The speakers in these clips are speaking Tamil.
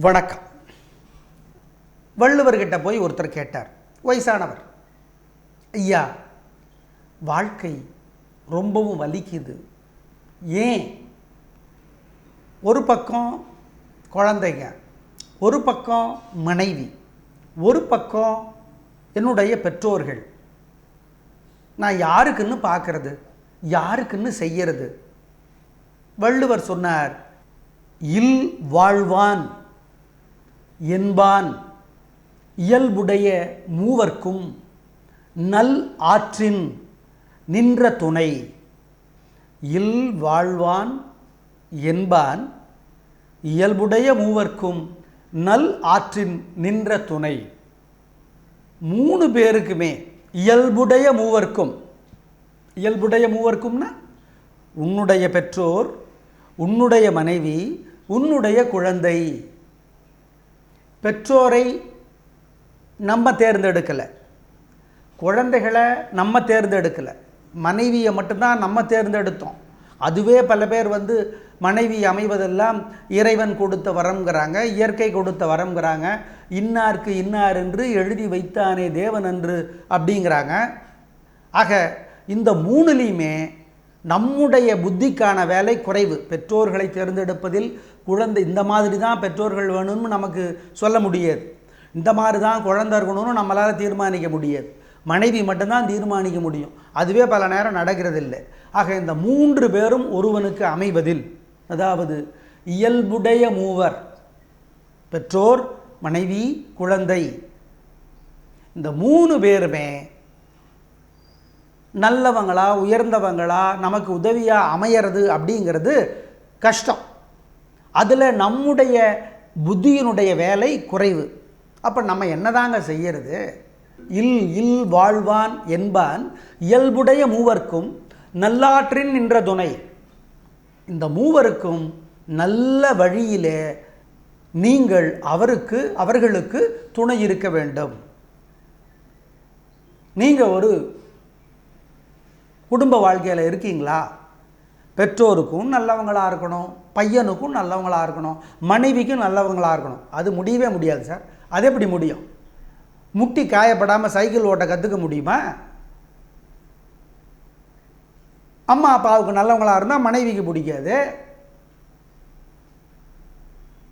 வணக்கம். வள்ளுவர்கிட்ட போய் ஒருத்தர் கேட்டார். வயசானவர். ஐயா வாழ்க்கை ரொம்பவும் வலிக்குது. ஏன்? ஒரு பக்கம் குழந்தைங்க ஒரு பக்கம் மனைவி ஒரு பக்கம் என்னுடைய பெற்றோர்கள். நான் யாருக்குன்னு பார்க்கறது யாருக்குன்னு செய்யறது? வள்ளுவர் சொன்னார் இல் வாழ்வான். என்பான். இயல்புடைய மூவர்க்கும் நல் ஆற்றின் நின்ற துணை. இல் வாழ்வான் என்பான். இயல்புடைய மூவர்க்கும் நல் ஆற்றின் நின்ற துணை. மூணு பேருக்குமே இயல்புடைய மூவர்க்கும். இயல்புடைய மூவர்க்கும்னா உன்னுடைய பெற்றோர் உன்னுடைய மனைவி உன்னுடைய குழந்தை. பெற்றோரை நம்ம தேர்ந்தெடுக்கலை. குழந்தைகளை நம்ம தேர்ந்தெடுக்கலை. மனைவியை மட்டும்தான் நம்ம தேர்ந்தெடுத்தோம். அதுவே பல பேர் வந்து மனைவி அமைவதெல்லாம் இறைவன் கொடுத்த வரம்ங்கிறாங்க இயற்கை கொடுத்த வரம்ங்கிறாங்க. இன்னார்க்கு இன்னார் என்று எழுதி வைத்தானே தேவன் என்று அப்படிங்கிறாங்க. ஆக இந்த மூணுலேயுமே நம்முடைய புத்திக்கான வேலை குறைவு. பெற்றோர்களை தேர்ந்தெடுப்பதில் குழந்தை இந்த மாதிரி தான் பெற்றோர்கள் வேணும்னு நமக்கு சொல்ல முடியாது. இந்த மாதிரி தான் குழந்தை இருக்கணும்னு நம்மளால் தீர்மானிக்க முடியாது. மனைவி மட்டும்தான் தீர்மானிக்க முடியும். அதுவே பல நேரம் நடக்கிறதில்லை. ஆக இந்த மூன்று பேரும் ஒருவனுக்கு அமைவதில் அதாவது இயல்புடைய மூவர் பெற்றோர் மனைவி குழந்தை இந்த மூணு பேருமே நல்லவங்களா உயர்ந்தவங்களா நமக்கு உதவியாக அமையிறது அப்படிங்கிறது கஷ்டம். அதில் நம்முடைய புத்தியினுடைய வேலை குறைவு. அப்போ நம்ம என்னதாங்க செய்யறது? இல் இல் வாழ்வான் என்பான் இயல்புடைய மூவர்க்கும் நல்லாற்றின் நின்ற துணை. இந்த மூவருக்கும் நல்ல வழியிலே நீங்கள் அவருக்கு அவர்களுக்கு துணை இருக்க வேண்டும். நீங்கள் ஒரு குடும்ப வாழ்க்கையில் இருக்கீங்களா? பெற்றோருக்கும் நல்லவங்களாக இருக்கணும் பையனுக்கும் நல்லவங்களாக இருக்கணும் மனைவிக்கும் நல்லவங்களாக இருக்கணும். அது முடியவே முடியாது சார். அது எப்படி முடியும்? முட்டி காயப்படாமல் சைக்கிள் ஓட்ட கற்றுக்க முடியுமா? அம்மா அப்பாவுக்கு நல்லவங்களாக இருந்தால் மனைவிக்கு பிடிக்காது.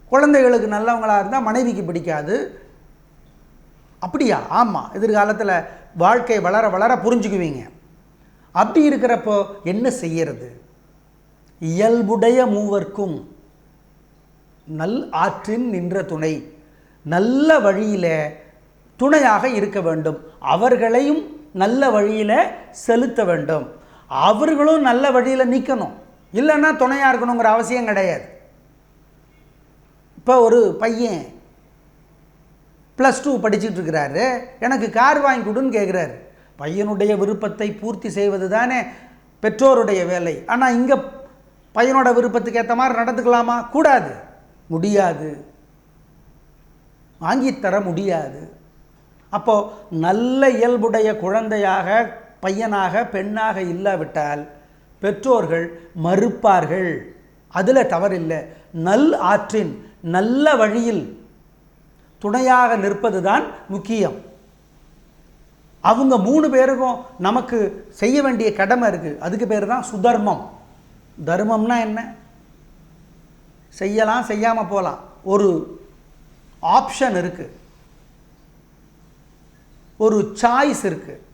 குழந்தைகளுக்கு நல்லவங்களாக இருந்தால் மனைவிக்கு பிடிக்காது. அப்படியா? ஆமாம் எதிர்காலத்தில் வாழ்க்கை வளர வளர புரிஞ்சுக்குவீங்க. அப்படி இருக்கிறப்போ என்ன செய்யறது? இயல்புடைய மூவர்க்கும் நல் ஆற்றின் நின்ற துணை நல்ல வழியில் துணையாக இருக்க வேண்டும். அவர்களையும் நல்ல வழியில் செலுத்த வேண்டும். அவர்களும் நல்ல வழியில் நிற்கணும் இல்லைன்னா துணையாக இருக்கணுங்கிற அவசியம் கிடையாது. இப்போ ஒரு பையன் ப்ளஸ் டூ படிச்சுட்டு இருக்கிறாரு. எனக்கு கார் வாங்கி கொடுன்னு கேட்குறாரு பையனுடைய விருப்பத்தை பூர்த்தி செய்வது தானே பெற்றோருடைய வேலை. ஆனால் இங்கே பையனோட விருப்பத்துக்கு ஏற்ற மாதிரி நடந்துக்கலாமா? கூடாது. முடியாது. வாங்கித்தர முடியாது. அப்போது நல்ல இயல்புடைய குழந்தையாக பையனாக பெண்ணாக இல்லாவிட்டால் பெற்றோர்கள் மறுப்பார்கள். அதில் தவறில்லை. நல் ஆற்றின் நல்ல வழியில் துணையாக நிற்பதுதான் முக்கியம். அவங்க மூணு பேருக்கும் நமக்கு செய்ய வேண்டிய கடமை இருக்குது அதுக்கு பேர் தான் சுதர்மம். தர்மம்னா என்ன? செய்யலாம் செய்யாமல் போகலாம் ஒரு ஆப்ஷன் இருக்குது ஒரு சாய்ஸ் இருக்குது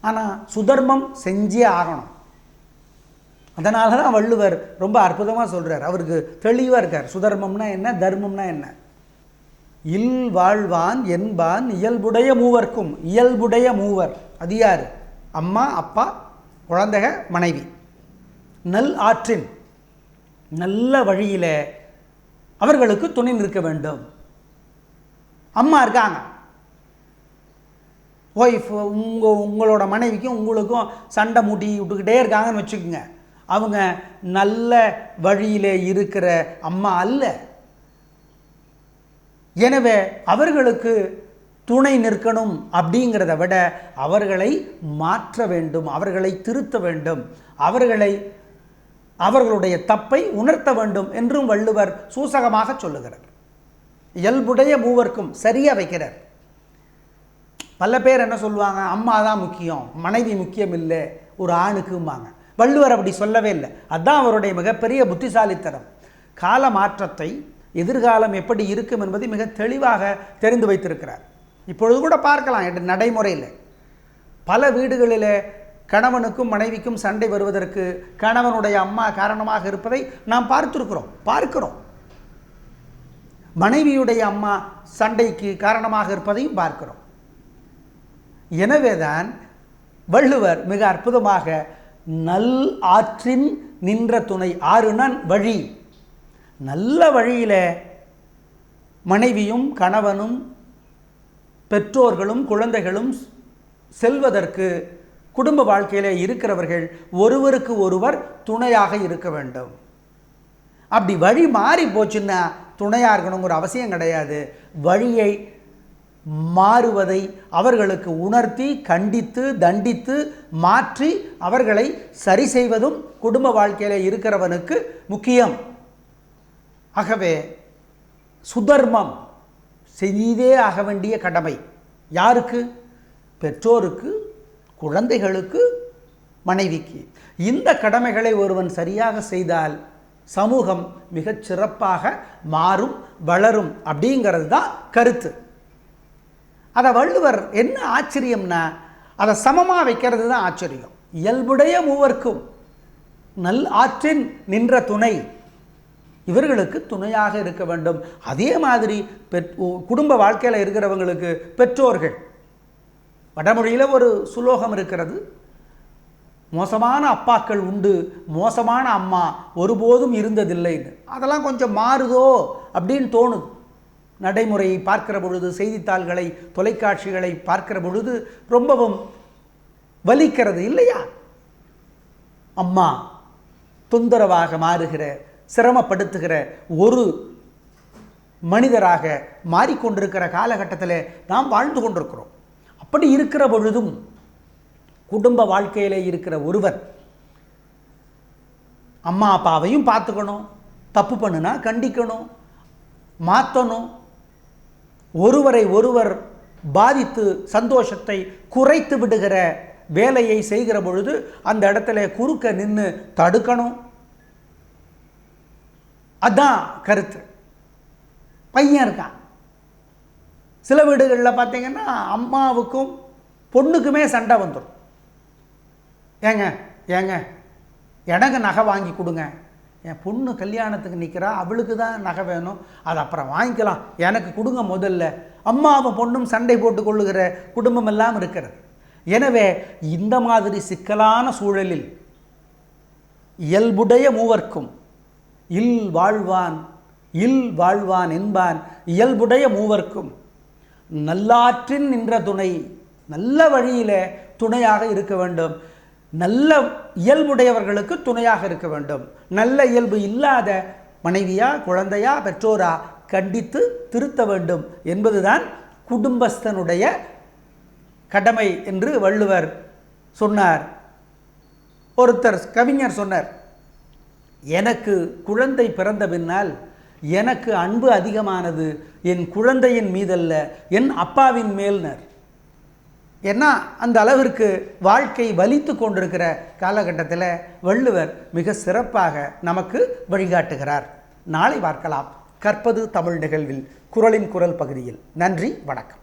ஆனால் சுதர்மம் செஞ்சே ஆகணும். அதனால தான் வள்ளுவர் ரொம்ப அற்புதமாக சொல்கிறார் அவருக்கு தெளிவாக இருக்கார். சுதர்மம்னா என்ன? தர்மம்னா என்ன? இல் வாழ்வான் என்பான் இயல்புடைய மூவர்க்கும் இயல்புடைய மூவர். அது யார்? அம்மா அப்பா குழந்தைக மனைவி. நல் ஆற்றின் நல்ல வழியில் அவர்களுக்கு துணை நிற்க வேண்டும். அம்மா இருக்காங்க. ஒய்ஃப் உங்கள் உங்களோட மனைவிக்கும் உங்களுக்கும் சண்டை மூட்டி விட்டுக்கிட்டே இருக்காங்கன்னு வச்சுக்கோங்க. அவங்க நல்ல வழியில் இருக்கிற அம்மா அல்ல. எனவே அவர்களுக்கு துணை நிற்கணும் அப்படிங்கிறத விட அவர்களை மாற்ற வேண்டும் அவர்களை திருத்த வேண்டும் அவர்களை அவர்களுடைய தப்பை உணர்த்த வேண்டும் என்றும் வள்ளுவர் சூசகமாக சொல்லுகிறார். இயல்புடைய மூவர்க்கும் சரியாக வைக்கிறார். பல பேர் என்ன சொல்லுவாங்க அம்மா தான் முக்கியம் மனைவி முக்கியம் இல்லை ஒரு ஆணுக்கும்பாங்க. வள்ளுவர் அப்படி சொல்லவே இல்லை. அதுதான் அவருடைய மிகப்பெரிய புத்திசாலித்தனம். கால மாற்றத்தை எதிர்காலம் எப்படி இருக்கும் என்பதை மிக தெளிவாக தெரிந்து வைத்திருக்கிறார். இப்பொழுது கூட பார்க்கலாம் என்ற நடைமுறையில். பல வீடுகளில் கணவனுக்கும் மனைவிக்கும் சண்டை வருவதற்கு கணவனுடைய அம்மா காரணமாக இருப்பதை நாம் பார்த்துருக்கிறோம் பார்க்கிறோம். மனைவியுடைய அம்மா சண்டைக்கு காரணமாக இருப்பதையும் பார்க்கிறோம். எனவேதான் வள்ளுவர் மிக அற்புதமாக நல் ஆற்றின் நின்ற துணை ஆறுனன் வழி நல்ல வழியில் மனைவியும் கணவனும் பெற்றோர்களும் குழந்தைகளும் செல்வதற்கு குடும்ப வாழ்க்கையில் இருக்கிறவர்கள் ஒருவருக்கு ஒருவர் துணையாக இருக்க வேண்டும். அப்படி வழி மாறி போச்சுன்னா துணையாக இருக்கணுங்கிற அவசியம் கிடையாது. வழியை மாறுவதை அவர்களுக்கு உணர்த்தி கண்டித்து தண்டித்து மாற்றி அவர்களை சரி செய்வதும் குடும்ப வாழ்க்கையில் இருக்கிறவனுக்கு முக்கியம். ஆகவே சுதர்மம் செய்தே ஆக வேண்டிய கடமை. யாருக்கு? பெற்றோருக்கு குழந்தைகளுக்கு மனைவிக்கு. இந்த கடமைகளை ஒருவன் சரியாக செய்தால் சமூகம் மிகச் சிறப்பாக மாறும் வளரும் அப்படிங்கிறது தான் கருத்து. அதை வள்ளுவர் என்ன ஆச்சரியம்னா அதை சமமாக வைக்கிறது தான் ஆச்சரியம். இயல்புடைய மூவர்க்கும் நல் ஆற்றின் நின்ற துணை இவர்களுக்கு துணையாக இருக்க வேண்டும். அதே மாதிரி பெற் குடும்ப வாழ்க்கையில் இருக்கிறவங்களுக்கு பெற்றோர்கள். வடமொழியில் ஒரு சுலோகம் இருக்கிறது. மோசமான அப்பாக்கள் உண்டு மோசமான அம்மா ஒருபோதும் இருந்ததில்லைன்னு. அதெல்லாம் கொஞ்சம் மாறுதோ அப்படின்னு தோணுது. நடைமுறையை பார்க்கிற பொழுது செய்தித்தாள்களை தொலைக்காட்சிகளை பார்க்கிற பொழுது ரொம்பவும் வலிக்கிறது இல்லையா? அம்மா தொந்தரவாக மாறுகிற சிரமப்படுத்துகிற ஒரு மனிதராக மாறிக்கொண்டிருக்கிற காலகட்டத்தில் நாம் வாழ்ந்து கொண்டிருக்கிறோம். அப்படி இருக்கிற பொழுதும் குடும்ப வாழ்க்கையில் இருக்கிற ஒருவர் அம்மா அப்பாவையும் பார்த்துக்கணும் தப்பு பண்ணுனா கண்டிக்கணும் மாற்றணும் ஒருவரை ஒருவர் பாதித்து சந்தோஷத்தை குறைத்து விடுகிற வேலையை செய்கிற பொழுது அந்த இடத்துல குறுக்க நின்று தடுக்கணும். அதான் கருத்து. பையன் இருக்கான். சில வீடுகளில் பார்த்தீங்கன்னா அம்மாவுக்கும் பொண்ணுக்குமே சண்டை வந்துடும் ஏங்க ஏங்க எனக்கு நகை வாங்கி கொடுங்க. என் பொண்ணு கல்யாணத்துக்கு நிற்கிறா அவளுக்கு தான் நகை வேணும். அது அப்புறம் வாங்கிக்கலாம். எனக்கு கொடுங்க முதல்ல. அம்மாவும் பொண்ணும் சண்டை போட்டு கொள்ளுகிற குடும்பம் எல்லாம் இருக்கிறது. எனவே இந்த மாதிரி சிக்கலான சூழலில் இயல்புடைய மூவர்க்கும் இல் வாழ்வான் இல் வாழ்வான் என்பான் இயல்புடைய மூவர்க்கும். நல்லாற்றின் நின்ற துணை நல்ல வழியில் துணையாக இருக்க வேண்டும். நல்ல இயல்புடையவர்களுக்கு துணையாக இருக்க வேண்டும். நல்ல இயல்பு இல்லாத மனைவியா குழந்தையா பெற்றோரா கண்டித்து திருத்த வேண்டும் என்பதுதான் குடும்பஸ்தனுடைய கடமை என்று வள்ளுவர் சொன்னார். ஒருத்தர் கவிஞர் சொன்னார் எனக்கு குழந்தை பிறந்த பின்னால் எனக்கு அன்பு அதிகமானது என் குழந்தையின் மீதல்ல என் அப்பாவின் மேல்னர். ஏன்னா அந்த அளவிற்கு வாழ்க்கை வலித்து கொண்டிருக்கிற காலகட்டத்தில் வள்ளுவர் மிக சிறப்பாக நமக்கு வழிகாட்டுகிறார். நாளை பார்க்கலாம். கற்பது தமிழ் நிகழ்வில் குரலின் குரல் பகுதியில். நன்றி வணக்கம்.